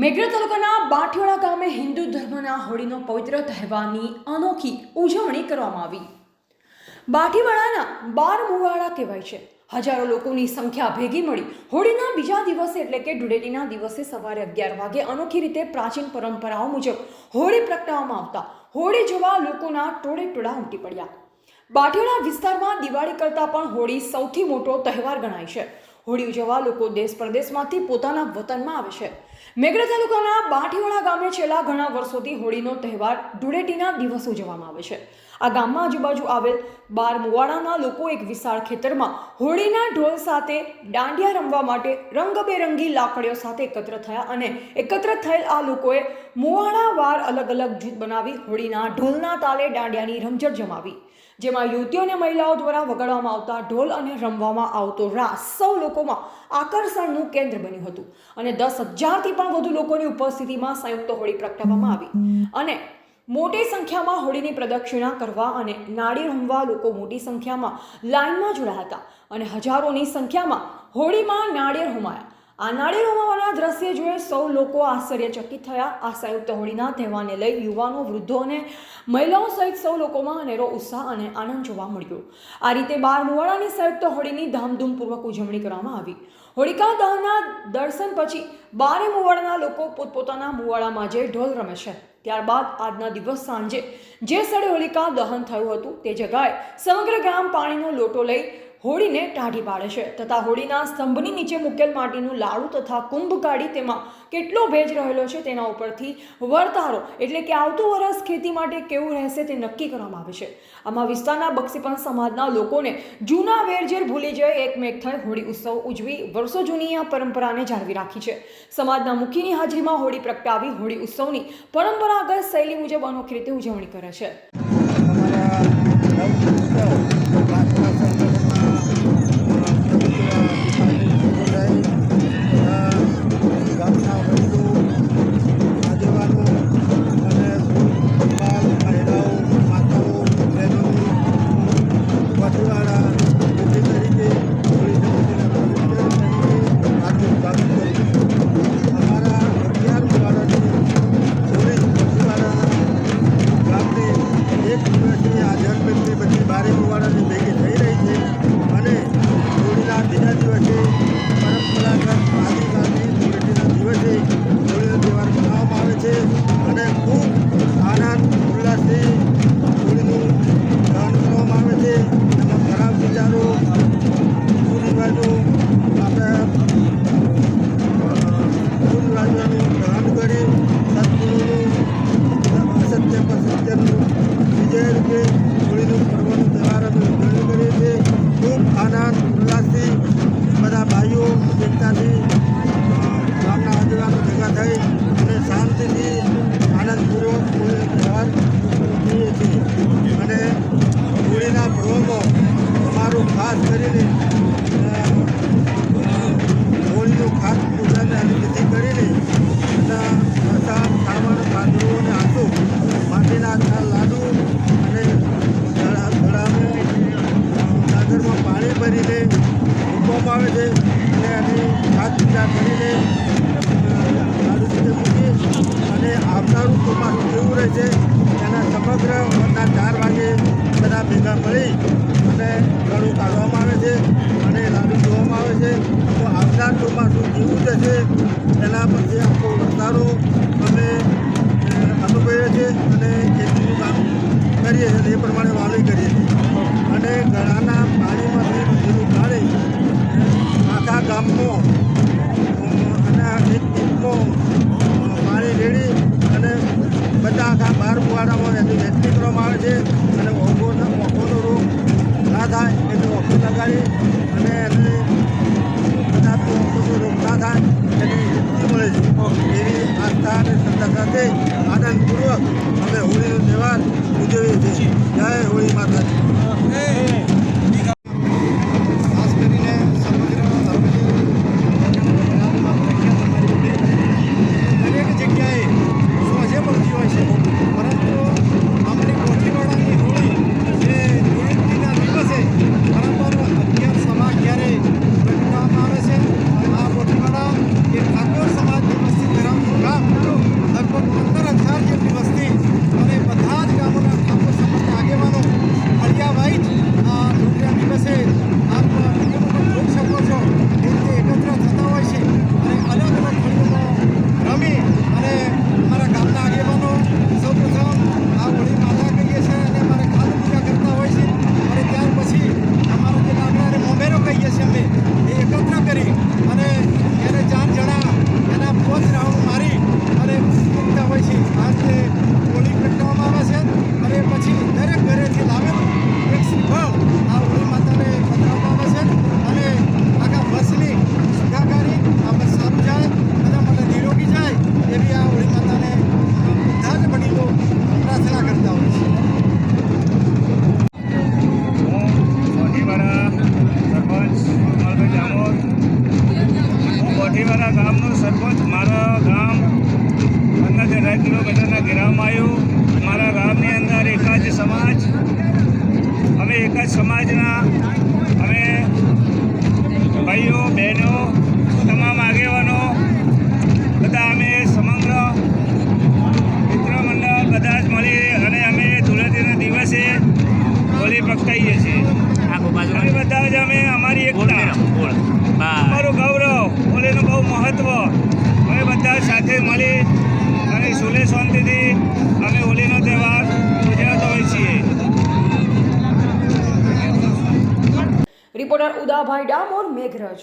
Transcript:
મેઘરજ તાલુકાના બાઠિયોડા ગામે હિન્દુ ધર્મના હોળીનો પવિત્ર તહેવારની અનોખી ઉજવણી કરવામાં આવી. બાઠીવાડાના બાર મુવાડા કહેવાય છે. હજારો લોકોની સંખ્યા ભેગી મળી. હોળીના બીજા દિવસે એટલે કે ધૂળેટીના દિવસે સવારે અગિયાર વાગે અનોખી રીતે પ્રાચીન પરંપરાઓ મુજબ હોળી પ્રગટાવવામાં આવતા. હોળી જોવા લોકોના ટોળે ટોળા ઉમટી પડ્યા. બાઠીવાડા વિસ્તારમાં દિવાળી કરતાં પણ હોળી સૌથી મોટો તહેવાર ગણાય છે. હોળી ઉજવવા લોકો દેશ પરદેશમાંથી પોતાના વતનમાં આવે છે. મેઘરજ તાલુકાના બાંઠીવાડા ગામે છેલ્લા ઘણા વર્ષોથી હોળીનો તહેવાર ધૂળેટીના દિવસ ઉજવવામાં આવે છે. આ ગામમાં આજુબાજુ આવેલ બાર મુવાડાના લોકો એક વિશાળ ખેતરમાં હોળીના ઢોલ સાથે દાંડિયા રમવા માટે રંગબેરંગી લાકડીઓ સાથે એકત્ર થયા અને એકત્ર થયેલ આ લોકોએ મુવાડા વાર અલગ અલગ જૂથ બનાવી હોળીના ઢોલના તાલે દાંડિયાની રમઝટ જમાવી, જેમાં યુવતીઓ અને મહિલાઓ દ્વારા વગાડવામાં આવતા ઢોલ અને રમવામાં આવતો રાસ સૌ લોકોમાં આકર્ષણનું કેન્દ્ર બન્યું હતું અને દસ હજારથી પણ વધુ લોકોની ઉપસ્થિતિમાં સંયુક્ત હોળી પ્રગટાવવામાં આવી અને મોટી સંખ્યામાં હોળીની પ્રદક્ષિણા કરવા અને નાળી રમવા લોકો મોટી સંખ્યામાં લાઇનમાં જોડાયા હતા અને હજારોની સંખ્યામાં હોળીમાં નાળિયેર હોમાયા. આ નાળિયેર હોમાવાના દ્રશ્ય જોઈ સૌ લોકો આશ્ચર્યચકિત થયા. આ સંયુક્ત હોળીના તહેવારને લઈ યુવાનો, વૃદ્ધો અને મહિલાઓ સહિત સૌ લોકોમાં અનેરો ઉત્સાહ અને આનંદ જોવા મળ્યો. આ રીતે બાર મુવાડાની સંયુક્ત હોળીની ધામધૂમપૂર્વક ઉજવણી કરવામાં આવી. હોળિકા દહનના દર્શન પછી બારે મુવાડાના લોકો પોતપોતાના મુવાડામાં જે ઢોલ રમે છે. ત્યારબાદ આજના દિવસ સાંજે જે સ્થળે હોલિકા દહન થયું હતું તે જગાએ સમગ્ર ગામ પાણીનો લોટો લઈ હોળીને ટાઢી પાડે છે. તથા હોળીના સ્તંભની નીચે મૂકેલ માટીનું લાડુ તથા કુંભ કાઢી તેમાં કેટલો ભેજ રહેલો છે તેના ઉપરથી વર્તારો એટલે કે આવતું વરસ ખેતી માટે કેવું રહેશે તે નક્કી કરવામાં આવે છે. આમાં વિસ્તારના બક્ષીપણ સમાજના લોકોને જૂના વેરઝેર ભૂલી જઈ એકમેક થઈ હોળી ઉત્સવ ઉજવી વર્ષો જૂની આ પરંપરાને જાળવી રાખી છે. સમાજના મુખીની હાજરીમાં હોળી પ્રગટાવી હોળી ઉત્સવની પરંપરાગત શૈલી મુજબ અનોખી રીતે ઉજવણી કરે છે. કુરિવાજોનું દહન પાણી મૂકવામાં આવે છે. અને એની ખાસ પૂજા કરીને સારી નીચે મૂકી અને આવનારું ચોમાસું કેવું રહેશે એના સમગ્ર બધા ચાર વાગે બધા ભેગા મળી અને ગળું કાઢવામાં આવે છે અને લાડુ જોવામાં આવે છે. તો આવનાર ચોમાસું કેવું જશે એના પછી આખો વધારો અમે અનુભવીએ છીએ અને ખેતીનું કામ કરીએ છીએ. એ પ્રમાણે છે અને ઓગોનો મોકોનો રોગ ના થાય એટલે ઓખો લગાડી અને એને બધા ઓખોનો રોગ ના થાય એની મુક્તિ મળે છે. એવી આસ્થા અને શ્રદ્ધા સાથે આનંદપૂર્વક અમે હોળીનો તહેવાર ઉજવીએ છીએ. જય હોળી માતાજી ખાસ કરીને સમગ્ર દરેક જગ્યાએ સોજે પડતી હોય છે પરંતુ આપણી કોઠીવાડાની હોળી જે ધૂળેટીના દિવસે બરાબર અગિયાર સવા અગિયારે પ્રગટાવવામાં આવે છે આ કોઠીવાડા એ ઠાકોર સમાજની વસ્તી ધરાવતું ગામ બાઠીવાળા ગામનો સરપંચ મારા ગામ અંદાજે કિલોમીટરના ઘેરાવમાં આવ્યું. મારા ગામની અંદર એક જ સમાજ અમે એક જ સમાજના અમે ભાઈઓ બહેનો તમામ આગેવાનો બધા અમે સમગ્ર મિત્રમંડળ બધા જ મળી અને અમે ધૂળેટીના દિવસે હોળી પ્રગટાઈએ છીએ. અમે બધા જ અમે અમારી એકતા. અમારું ગૌરવ હોળીનું બહુ મહત્ત્વ અમે બધા સાથે મળી સુલે શાંતિથી અમે હોલીનો તહેવાર ઉજવતા હોય છીએ. રિપોર્ટર ઉદાભાઈ ડામોર મેઘરજ.